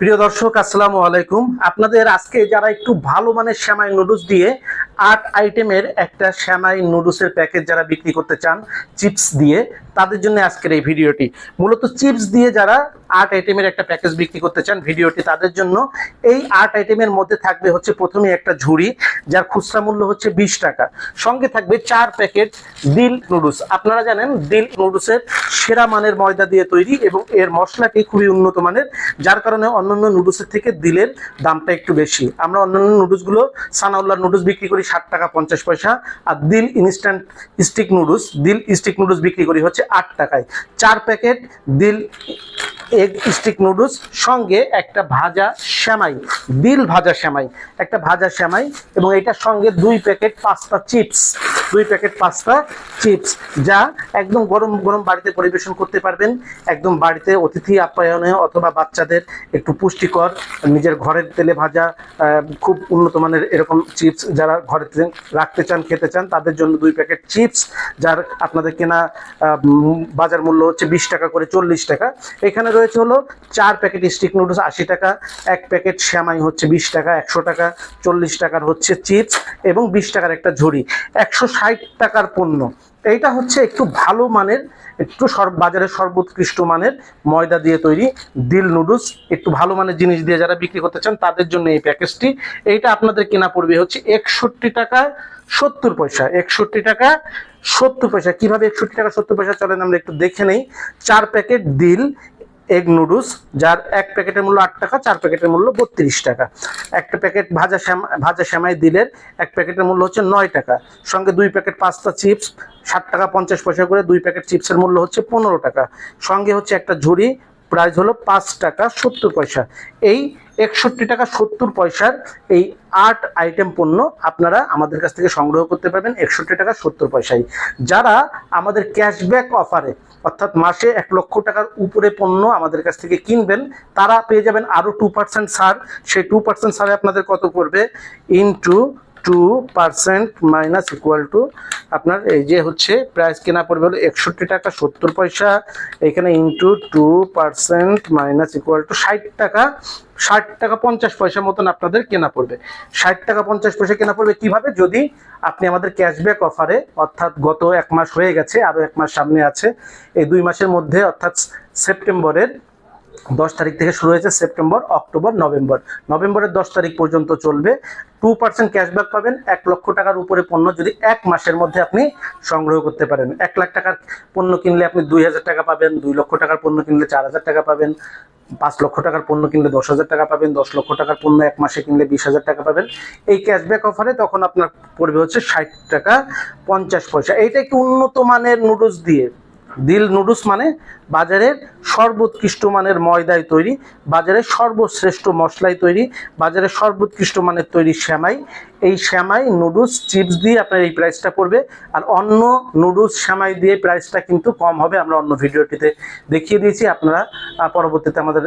প্রিয় দর্শক আসসালামু আলাইকুম। আপনাদের আজকে যারা একটু ভালো মানের শ্যামাই নুডলস দিয়ে আট আইটেমের একটা শ্যামাই নুডলসের প্যাকেজ যারা বিক্রি করতে চান চিপস দিয়ে, তাদের জন্য আজকের এই ভিডিওটি। মূলত চিপস দিয়ে যারা আট আইটেমের একটা প্যাকেজ বিক্রি করতে চান ভিডিওটি, তাদের জন্য এই আট আইটেমের মধ্যে থাকবে হচ্ছে প্রথমে একটা ঝুড়ি, যার খুচরা মূল্য হচ্ছে বিশ টাকা। সঙ্গে থাকবে চার প্যাকেট দিল নুডলস। আপনারা জানেন, দিল নুডলসের সেরা মানের ময়দা দিয়ে তৈরি এবং এর মশলাটি খুবই উন্নত মানের, যার কারণে অন্যান্য নুডলসের থেকে দিলের দামটা একটু বেশি। আমরা অন্যান্য নুডলসগুলো সানাউল্লাহ নুডলস বিক্রি করি ষাট টাকা পঞ্চাশ পয়সা আর দিল ইনস্ট্যান্ট স্টিক নুডলস দিল স্টিক নুডলস বিক্রি করি হচ্ছে আট টাকায়। চার প্যাকেট দিল এগ স্টিক নুডলস, সঙ্গে একটা ভাজা শ্যামাই বিল ভাজা শ্যামাই একটা ভাজা শ্যামাই এবং এটার সঙ্গে দুই প্যাকেট পাস্তা চিপস, দুই প্যাকেট পাস্তা চিপস, যা একদম গরম গরম বাড়িতে পরিবেশন করতে পারবেন। একদম বাড়িতে অতিথি আপ্যায়নে অথবা বাচ্চাদের একটু পুষ্টিকর, নিজের ঘরের তেলে ভাজা খুব উন্নত মানের এরকম চিপস যারা ঘরে রাখতে চান, খেতে চান, তাদের জন্য দুই প্যাকেট চিপস, যার আপনাদের কেনা বাজার মূল্য হচ্ছে বিশ টাকা করে চল্লিশ টাকা। এখানে রয়েছে হলো চার প্যাকেট স্টিক নুডলস আশি টাকা, এক প্যাকেট শ্যামাই হচ্ছে বিশ টাকা, একশো টাকা, চল্লিশ টাকার হচ্ছে চিপস এবং বিশ টাকার একটা ঝুড়ি। একশো ষাট টাকার পণ্য। এইটা হচ্ছে একটু ভালো মানের, একটু বাজারের সর্বোৎকৃষ্ট মানের ময়দা দিয়ে তৈরি দিল নুডলস একটু ভালো মানের জিনিস দিয়ে যারা বিক্রি করতে চান, তাদের জন্য এই প্যাকেজটি এইটা আপনাদের কেনা পড়বে হচ্ছে একষট্টি টাকা সত্তর পয়সা, একষট্টি টাকা সত্তর পয়সা। কীভাবে একষট্টি টাকা সত্তর পয়সা চলেন আমরা একটু দেখে নেই। চার প্যাকেট দিল এগ নুডলস, যার এক প্যাকেটের মূল্য আট টাকা, চার প্যাকেটের মূল্য বত্রিশ টাকা। একটা প্যাকেট ভাজা শ্যামা, ভাজা শ্যামাই দিলের, এক প্যাকেটের মূল্য হচ্ছে নয় টাকা। সঙ্গে দুই প্যাকেট পাঁচটা চিপস, ষাট টাকা পঞ্চাশ পয়সা করে দুই প্যাকেট চিপসের মূল্য হচ্ছে পনেরো টাকা। সঙ্গে হচ্ছে একটা ঝুড়ি, প্রাইস হলো পাঁচ টাকা সত্তর পয়সা। এই একষট্টি টাকা সত্তর পয়সার এই আট আইটেম পণ্য আপনারা আমাদের কাছ থেকে সংগ্রহ করতে পারবেন, একষট্টি টাকা সত্তর পয়সায়। যারা আমাদের ক্যাশব্যাক অফারে অর্থাৎ মাসে এক লক্ষ টাকার উপরে পণ্য আমাদের কাছ থেকে কিনবেন, তারা পেয়ে যাবেন আরও টু পার্সেন্ট সার সেই টু পার্সেন্ট ছাড়ে আপনাদের কত পড়বে? Into two percent minus equal to আপনার এই যে হচ্ছে প্রাইস কেনা পড়বে হলো একষট্টি টাকা সত্তর পয়সা, এখানে into two percent minus equal to ষাট টাকা ষাট টাকা পঞ্চাশ পয়সা মতন আপনাদের কেনা পড়বে। ষাট টাকা পঞ্চাশ পয়সা কেনা পড়বে কীভাবে? যদি আপনি আমাদের ক্যাশব্যাক অফারে অর্থাৎ গত এক মাস হয়ে গেছে আরও এক মাস সামনে আছে, এই দুই মাসের মধ্যে অর্থাৎ সেপ্টেম্বরের দশ তারিখ থেকে শুরু হয়েছে সেপ্টেম্বর, অক্টোবর, নভেম্বর। নভেম্বরের দশ তারিখ পর্যন্ত চলবে। টু পার্সেন্ট ক্যাশব্যাক পাবেন, এক লক্ষ টাকার উপরে পণ্য যদি এক মাসের মধ্যে আপনি সংগ্রহ করতে পারেন। এক লাখ টাকার পণ্য কিনলে আপনি দুই হাজার টাকা পাবেন, দুই লক্ষ টাকার পণ্য কিনলে চার হাজার টাকা পাবেন, পাঁচ লক্ষ টাকার পণ্য কিনলে দশ হাজার টাকা পাবেন, দশ লক্ষ টাকার পণ্য এক মাসে কিনলে বিশ হাজার টাকা পাবেন। এই ক্যাশব্যাক অফারে তখন আপনার পড়বে হচ্ছে ষাট টাকা পঞ্চাশ পয়সা। এইটা একটু উন্নত মানের নুডলস দিয়ে, দিল নুডলস মানে বাজারের সর্বোৎকৃষ্ট মানের ময়দায় তৈরি, বাজারে সর্বশ্রেষ্ঠ মশলায় তৈরি, বাজারে সর্বোৎকৃষ্ট মানের তৈরি শ্যামাই। এই শ্যামাই, নুডলস, চিপস দিয়ে আপনার এই প্রাইসটা পড়বে আর অন্য নুডলস, শ্যামাই দিয়ে প্রাইসটা কিন্তু কম হবে। আমরা অন্য ভিডিওটিতে দেখিয়ে দিয়েছি, আপনারা পরবর্তীতে আমাদের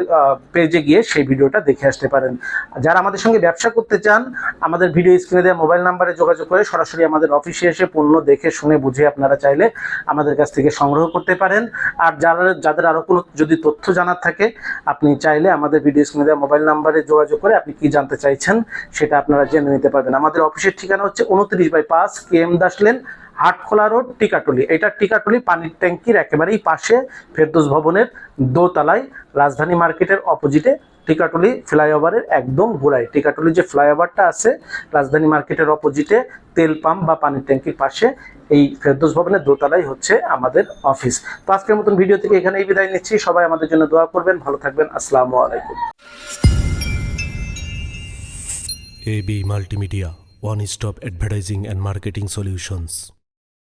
পেজে গিয়ে সেই ভিডিওটা দেখে আসতে পারেন। যারা আমাদের সঙ্গে ব্যবসা করতে চান, আমাদের ভিডিও স্ক্রিনে দেওয়া মোবাইল নাম্বারে যোগাযোগ করে সরাসরি আমাদের অফিসে এসে পণ্য দেখে শুনে বুঝে আপনারা চাইলে আমাদের কাছ থেকে সংগ্রহ করতে পারেন। আর যারা, যাদের আরও কোনো যদি তথ্য জানার থাকে, আপনি চাইলে আমাদের ভিডিও স্ক্রিনে দেওয়া মোবাইল নাম্বারে যোগাযোগ করে আপনি কি জানতে চাইছেন সেটা আপনারা জেনে নিতে পারবেন। আমাদের অফিসের ঠিকানা হচ্ছে উনত্রিশ বাই পাঁচ K M Das lane, Hatkhola road, Tikatuli. এটা টিকাটুলি পানির ট্যাঙ্কির একেবারেই পাশে ফেরদোস ভবনের দোতলায়। রাজধানী মার্কেটের অপোজিটে টিকাটুলি ফ্লাইওভারের একদম গোড়ায়। টিকাটুলি যে ফ্লাইওভারটা আছে, রাজধানী মার্কেটের অপোজিটে তেল পাম্প বা পানির ট্যাঙ্কির পাশে এই ফেরদৌস ভবনের দোতলাই হচ্ছে আমাদের অফিস। তো আজকের মতন ভিডিও থেকে এখানেই বিদায় নিচ্ছি। সবাই আমাদের জন্য দোয়া করবেন। ভালো থাকবেন। আসসালামু আলাইকুম। AB multimedia one stop advertising and marketing solutions.